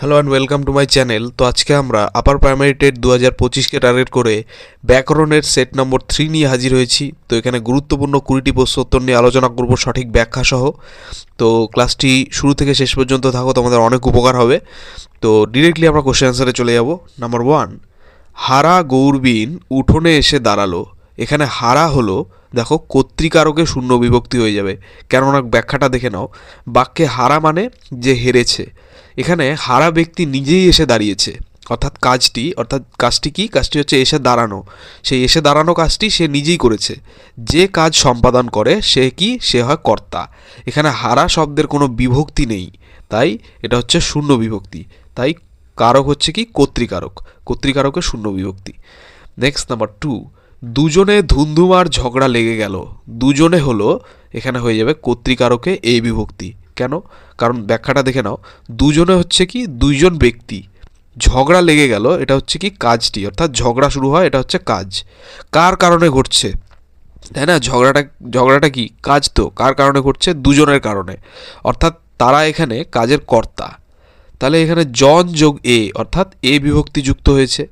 Hello and welcome to my channel তো আজকে আমরা আপার প্রাইমারি টেট দু হাজার পঁচিশকে টার্গেট করে ব্যাকরণের সেট নম্বর থ্রি নিয়ে হাজির হয়েছি। তো এখানে গুরুত্বপূর্ণ কুড়িটি প্রশ্ন উত্তর নিয়ে আলোচনা করব সঠিক ব্যাখ্যা সহ তো ক্লাসটি শুরু থেকে শেষ পর্যন্ত থাকো, তোমাদের অনেক উপকার হবে। তো ডিরেক্টলি আমরা কোশ্চেন অ্যান্সারে চলে যাব। নাম্বার ওয়ান হারা গৌরবিন উঠোনে এসে দাঁড়াল। এখানে হারা হলো, দেখো, কর্তৃকারকে শূন্য বিভক্তি হয়ে যাবে। কেননা ব্যাখ্যাটা দেখে নাও। বাক্যে হারা মানে যে হেরেছে। এখানে হারা ব্যক্তি নিজেই এসে দাঁড়িয়েছে। অর্থাৎ কাজটি অর্থাৎ কাজটি কি? কাজটি হচ্ছে এসে দাঁড়ানো। সেই এসে দাঁড়ানো কাজটি সে নিজেই করেছে। যে কাজ সম্পাদন করে, সে কি? সে হয় কর্তা। এখানে হারা শব্দের কোনো বিভক্তি নেই। তাই এটা হচ্ছে শূন্য বিভক্তি। তাই কারক হচ্ছে কি? কর্তৃকারক। কর্তৃকারকের শূন্য বিভক্তি। নেক্সট নাম্বার টু দুজনে ধুন্ধুমার ঝগড়া লেগে গেল। দুজনে হলো, এখানে হয়ে যাবে কর্তৃকারকে এই বিভক্তি। কেন? কারণ ব্যাখ্যাটা দেখে নাও। দুজনে হচ্ছে কি, দুইজন ব্যক্তি। ঝগড়া লেগে গেল, এটা হচ্ছে কি কাজটি। অর্থাৎ ঝগড়া শুরু হয়, এটা হচ্ছে কাজ। কার কারণে ঘটছে? তাই না? ঝগড়াটা ঝগড়াটা কি? কাজ তো। কার কারণে ঘটছে? দুজনের কারণে। অর্থাৎ তারা এখানে কাজের কর্তা। তাহলে এখানে জন যোগ এ, অর্থাৎ এ বিভক্তি যুক্ত হয়েছে।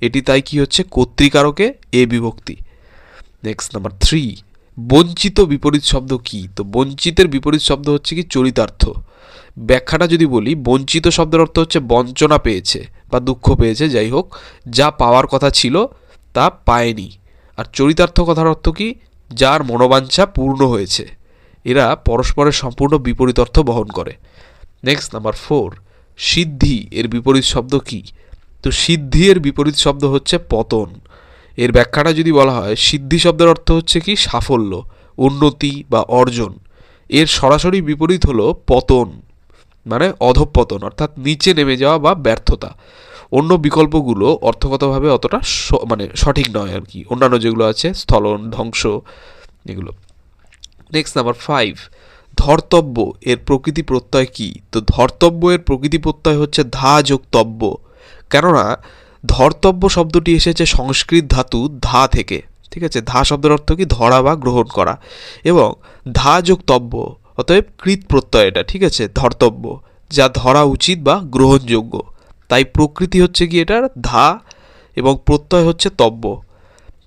এটি তাই কি হচ্ছে? কর্তৃকারকে এ বিভক্তি। নেক্সট নাম্বার থ্রি বঞ্চিত বিপরীত শব্দ কি? তো বঞ্চিতের বিপরীত শব্দ হচ্ছে কি চরিতার্থ। ব্যাখ্যাটা যদি বলি, বঞ্চিত শব্দের অর্থ হচ্ছে বঞ্চনা পেয়েছে বা দুঃখ পেয়েছে, যাই হোক, যা পাওয়ার কথা ছিল তা পায়নি। আর চরিতার্থ কথার অর্থ কি? যার মনোবাঞ্ছা পূর্ণ হয়েছে। এরা পরস্পরের সম্পূর্ণ বিপরীত অর্থ বহন করে। নেক্সট নাম্বার ফোর সিদ্ধি এর বিপরীত শব্দ কি? তো সিদ্ধি এর বিপরীত শব্দ হচ্ছে পতন। এর ব্যাখ্যাটা যদি বলা হয়, সিদ্ধি শব্দের অর্থ হচ্ছে কি? সাফল্য, উন্নতি বা অর্জন। এর সরাসরি বিপরীত হলো পতন মানে অধঃপতন, অর্থাৎ নিচে নেমে যাওয়া বা ব্যর্থতা। অন্য বিকল্পগুলো অর্থগতভাবে অতটা মানে সঠিক নয় আর কি। অন্যান্য যেগুলো আছে, স্থলন, ধ্বংস, এগুলো। নেক্সট নাম্বার ফাইভ ধর্তব্য, এর প্রকৃতি প্রত্যয় কি? তো ধর্তব্য এর প্রকৃতি প্রত্যয় হচ্ছে ধা যোগ তব্য কেননা ধর্তব্য শব্দটি এসেছে সংস্কৃত ধাতু ধা থেকে, ঠিক আছে? ধা শব্দের অর্থ কি? ধরা বা গ্রহণ করা। এবং ধা যোগ তব্য, অতএব কৃত প্রত্যয় এটা, ঠিক আছে? ধর্তব্য, যা ধরা উচিত বা গ্রহণযোগ্য। তাই প্রকৃতি হচ্ছে কি এটার? ধা এবং প্রত্যয় হচ্ছে তব্য।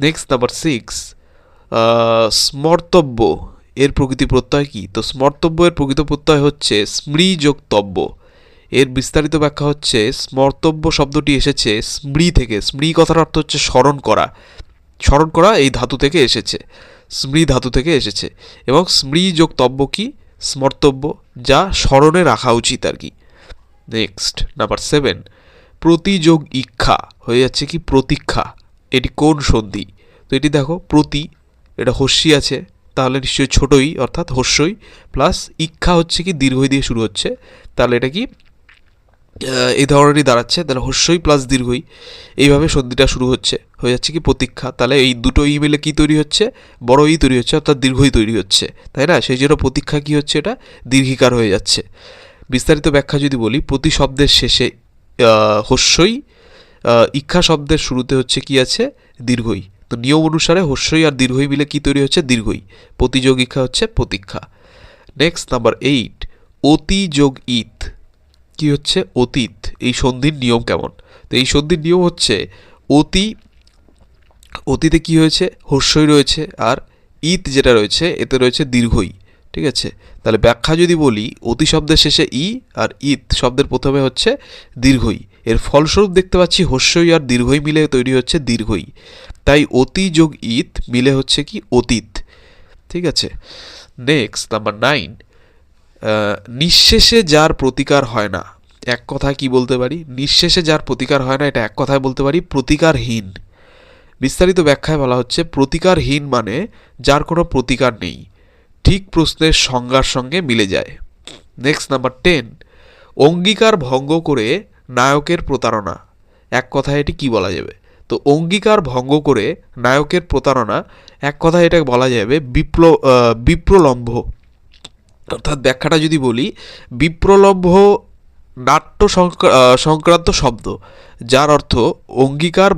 নেক্সট নাম্বার সিক্স স্মর্তব্য, এর প্রকৃতি প্রত্যয় কি? তো স্মর্তব্য, এর প্রকৃত প্রত্যয় হচ্ছে স্মৃ যোগ তব্য। এর বিস্তারিত ব্যাখ্যা হচ্ছে, স্মর্তব্য শব্দটি এসেছে স্মৃ থেকে। স্মৃ কথার অর্থ হচ্ছে স্মরণ করা। স্মরণ করা এই ধাতু থেকে এসেছে। স্মৃ ধাতু থেকে এসেছে। এবং স্মৃ যোগ তব্য কি? স্মর্তব্য, যা স্মরণে রাখা উচিত আর কি। Next, number seven. প্রতিযোগ ইচ্ছা হয়ে যাচ্ছে কি? প্রতীক্ষা। এটি কোন সন্ধি? তো এটি দেখো, প্রতি, এটা হস্যি আছে, তাহলে নিশ্চয়ই ছোটই, অর্থাৎ হস্যই, প্লাস ইচ্ছা হচ্ছে কি? দীর্ঘই দিয়ে শুরু হচ্ছে। তাহলে এটা কি? এই ধরনেরই দাঁড়াচ্ছে। তাহলে হস্যই প্লাস দীর্ঘই। এইভাবে সন্ধিটা শুরু হচ্ছে। হয়ে যাচ্ছে কি প্রতীক্ষা। তাহলে এই দুটো ই মিলে কি তৈরি হচ্ছে? বড় ই তৈরি হচ্ছে, অর্থাৎ দীর্ঘই তৈরি হচ্ছে। তাই না? সেই জন্য প্রতীক্ষা কি হচ্ছে এটা? দীর্ঘিকার হয়ে যাচ্ছে। বিস্তারিত ব্যাখ্যা যদি বলি, প্রতি শব্দের শেষে হস্যই ইক্ষা শব্দের শুরুতে হচ্ছে কি আছে? দীর্ঘই। তো নিয়ম অনুসারে হস্যই আর দীর্ঘই মিলে কি তৈরি হচ্ছে? দীর্ঘই। প্রতিযোগ ইক্ষা হচ্ছে প্রতীক্ষা। নেক্সট নাম্বার এইট অতি যোগ কি হচ্ছে? অতীত। এই সন্ধির নিয়ম কেমন? তো এই সন্ধির নিয়ম হচ্ছে অতি, অতীতে কি হয়েছে? হর্ষই রয়েছে আর ইত যেটা রয়েছে, এতে রয়েছে দীর্ঘই। ঠিক আছে? তাহলে ব্যাখ্যা যদি বলি, অতি শব্দের শেষে ই আর ইত শব্দের প্রথমে হচ্ছে দীর্ঘই। এর ফলস্বরূপ দেখতে পাচ্ছি হর্ষই আর দীর্ঘই মিলে তৈরি হচ্ছে দীর্ঘই। তাই অতি যোগ ইত মিলে হচ্ছে কি অতীত। ঠিক আছে? নেক্সট নাম্বার নাইন নিঃশেষে যার প্রতিকার হয় না, এক কথায় কি বলতে পারি? নিঃশেষে যার প্রতিকার হয় না, এটা এক কথায় বলতে পারি প্রতিকারহীন। বিস্তারিত ব্যাখ্যায় বলা হচ্ছে প্রতিকারহীন মানে যার কোনো প্রতিকার নেই, ঠিক প্রশ্নের সংজ্ঞার সঙ্গে মিলে যায়। নেক্সট নাম্বার টেন অঙ্গীকার ভঙ্গ করে নায়কের প্রতারণা। এক কথায় এটি কি বলা যাবে? তো অঙ্গীকার ভঙ্গ করে নায়কের প্রতারণা, এক কথায় এটা বলা যাবে বিপ্ল বিপ্রলম্ভ অর্থাৎ ব্যাখ্যাটা যদি বলি বিপ্রলম্ভ নাট্য সংক্রান্ত শব্দ, যার অর্থ অঙ্গীকার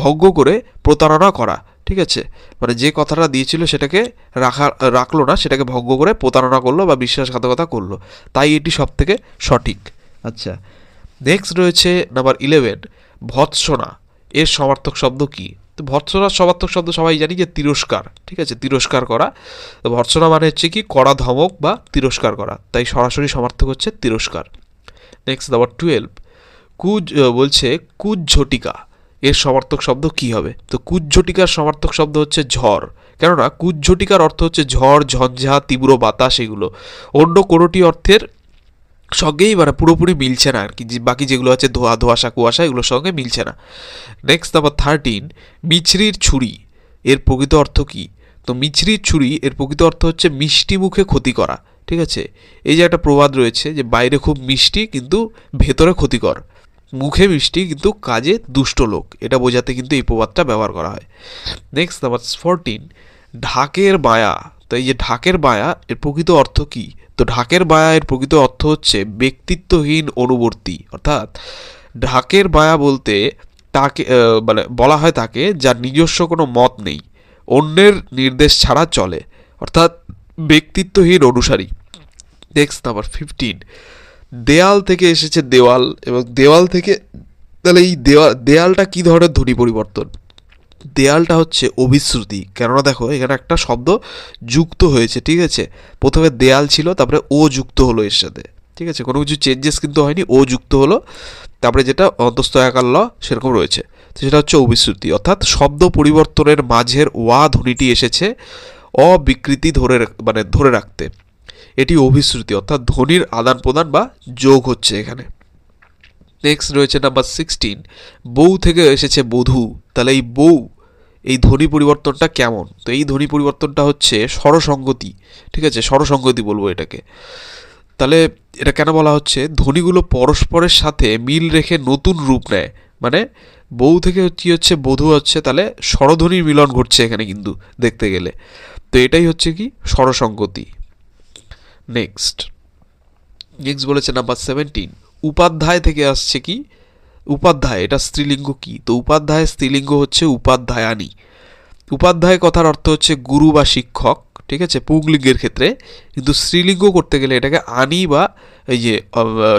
ভঙ্গ করে প্রতারণা করা, ঠিক আছে? মানে যে কথাটা দিয়েছিল সেটাকে রাখা, রাখল না, সেটাকে ভঙ্গ করে প্রতারণা করল বা বিশ্বাসঘাতকতা করল। তাই এটি সব থেকে সঠিক। আচ্ছা নেক্সট রয়েছে নাম্বার ইলেভেন ভৎসনা। এর সমার্থক শব্দ কি? তো ভৎসনার সমার্থক শব্দ সবাই জানি যে তিরস্কার, ঠিক আছে? তিরস্কার করা। তো ভৎসনা মানে হচ্ছে কি? কড়া ধমক বা তিরস্কার করা। তাই সরাসরি সমার্থক হচ্ছে তিরস্কার। নেক্সট নাম্বার টুয়েলভ কুজ বলছে কুজ্ঝটিকা। এর সমার্থক শব্দ কি হবে? তো কুজ্ঝটিকার সমার্থক শব্দ হচ্ছে ঝড়। কেননা কুজ্ঝটিকার অর্থ হচ্ছে ঝড়, ঝঞ্ঝা, তীব্র বাতাস এগুলো। অন্য কোনোটি অর্থের সঙ্গেই মানে পুরোপুরি মিলছে না আর কি। বাকি যেগুলো আছে ধোয়া, ধোয়াশা, কুয়াশা, এগুলোর সঙ্গে মিলছে না। নেক্সট নাম্বার থার্টিন মিছরির ছুরি, এর প্রকৃত অর্থ কি? তো মিছরির ছুরি, এর প্রকৃত অর্থ হচ্ছে মিষ্টি মুখে ক্ষতি করা, ঠিক আছে? এই যে একটা প্রবাদ রয়েছে যে বাইরে খুব মিষ্টি, কিন্তু ভেতরে ক্ষতিকর। মুখে মিষ্টি, কিন্তু কাজে দুষ্ট লোক, এটা বোঝাতে কিন্তু এই প্রবাদটা ব্যবহার করা হয়। নেক্সট নাম্বার ফোরটিন ঢাকের মায়া তো এই যে ঢাকের মায়া এর প্রকৃত অর্থ কি? তো ঢাকের মায়া এর প্রকৃত অর্থ হচ্ছে ব্যক্তিত্বহীন অনুবর্তী। অর্থাৎ ঢাকের মায়া বলতে তাকে মানে বলা হয় তাকে যার নিজস্ব কোনো মত নেই, অন্যের নির্দেশ ছাড়া চলে। অর্থাৎ ব্যক্তিত্বহীন অনুসারী। নেক্সট নাম্বার ফিফটিন দেয়াল থেকে এসেছে দেওয়াল এবং দেওয়াল থেকে, তাহলে এই দেওয়াল দেয়ালটা কী ধরনের ধ্বনি পরিবর্তন? দেয়ালটা হচ্ছে অভিশ্রুতি কেননা দেখো, এখানে একটা শব্দ যুক্ত হয়েছে, ঠিক আছে? প্রথমে দেয়াল ছিল, তারপরে ও যুক্ত হলো এর সাথে, ঠিক আছে? কোনো কিছু চেঞ্জেস কিন্তু হয়নি, ও যুক্ত হলো, তারপরে যেটা অন্তস্থ একার ল, সেরকম রয়েছে। তো সেটা হচ্ছে অভিশ্রুতি অর্থাৎ শব্দ পরিবর্তনের মাঝের ওয়া ধ্বনিটি এসেছে অবিকৃতি ধরে মানে ধরে রাখতে। এটি অভিশ্রুতি, অর্থাৎ ধ্বনির আদান প্রদান বা যোগ হচ্ছে এখানে। নেক্সট রয়েছে নাম্বার সিক্সটিন বউ থেকে এসেছে বধূ। তাহলে এই বউ, এই ধ্বনি পরিবর্তনটা কেমন? তো এই ধ্বনি পরিবর্তনটা হচ্ছে স্বরসঙ্গতি। ঠিক আছে? স্বরসঙ্গতি বলব এটাকে। তাহলে এটা কেন বলা হচ্ছে? ধ্বনিগুলো পরস্পরের সাথে মিল রেখে নতুন রূপ নেয়। মানে বউ থেকে কি হচ্ছে, বধূ হচ্ছে, তাহলে স্বরধ্বনির মিলন ঘটছে এখানে কিন্তু দেখতে গেলে। তো এটাই হচ্ছে কি? স্বরসঙ্গতি। নেক্সট নেক্সট বলেছে নাম্বার সেভেন্টিন উপাধ্যায় থেকে আসছে কি? উপাধ্যায়, এটা স্ত্রীলিঙ্গ কি? তো উপাধ্যায়, স্ত্রীলিঙ্গ হচ্ছে উপাধ্যায়ানী। উপাধ্যায় কথার অর্থ হচ্ছে গুরু বা শিক্ষক, ঠিক আছে? পুংলিঙ্গের ক্ষেত্রে। কিন্তু স্ত্রীলিঙ্গ করতে গেলে এটাকে আনি বা এই যে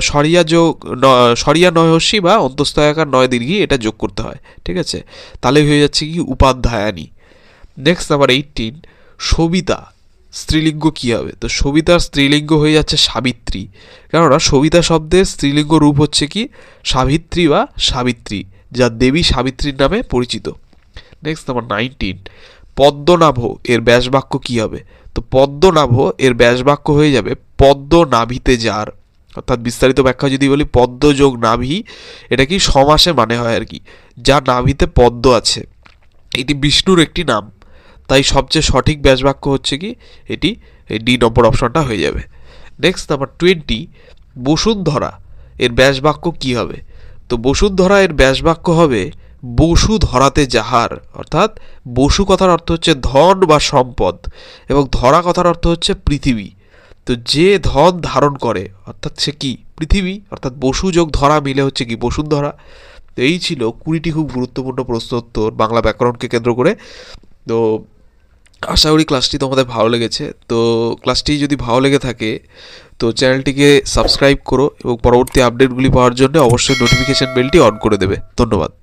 সরিয়া যোগ সরিয়া নয়সী বা অন্তস্তয়াকার নয় দীর্ঘি এটা যোগ করতে হয়, ঠিক আছে? তাহলে হয়ে যাচ্ছে কি? উপাধ্যায়ানী। Next number eighteen Sabita. স্ত্রীলিঙ্গ কী হবে? তো সবিতার স্ত্রীলিঙ্গ হয়ে যাচ্ছে সাবিত্রী। কেননা সবিতা শব্দের স্ত্রীলিঙ্গ রূপ হচ্ছে কি? সাবিত্রী বা সাবিত্রী, যা দেবী সাবিত্রীর নামে পরিচিত। নেক্সট নাম্বার নাইনটিন পদ্মনাভ এর ব্যাসবাক্য কী হবে? তো পদ্মনাভ এর ব্যাসবাক্য হয়ে যাবে পদ্ম নাভিতে যার। অর্থাৎ বিস্তারিত ব্যাখ্যা যদি বলি পদ্ম যোগ নাভি, এটা কি সমাসে মানে হয় আর কি? যা নাভিতে পদ্ম আছে। এটি বিষ্ণুর একটি নাম। তাই সবচেয়ে সঠিক ব্যাসবাক্য হচ্ছে কি? এটি এই ডি নম্বর অপশনটা হয়ে যাবে। নেক্সট নাম্বার টোয়েন্টি বসুন্ধরা। এর ব্যাসবাক্য কি হবে? তো বসুন্ধরা এর ব্যাসবাক্য হবে বসু ধরাতে যাহার। অর্থাৎ বসু কথার অর্থ হচ্ছে ধন বা সম্পদ এবং ধরা কথার অর্থ হচ্ছে পৃথিবী। তো যে ধন ধারণ করে, অর্থাৎ সে কি? পৃথিবী। অর্থাৎ বসু যোগ ধরা মিলে হচ্ছে কি? বসুন্ধরা। তো এই ছিল কুড়িটি খুব গুরুত্বপূর্ণ প্রশ্ন উত্তর বাংলা ব্যাকরণকে কেন্দ্র করে। তো আশা করি ক্লাসটি তোমাদের ভালো লেগেছে। তো ক্লাসটি যদি ভালো লেগে থাকে, তো চ্যানেলটিকে সাবস্ক্রাইব করো এবং পরবর্তী আপডেটগুলি পাওয়ার জন্য অবশ্যই নোটিফিকেশান বেলটি অন করে দেবে। ধন্যবাদ।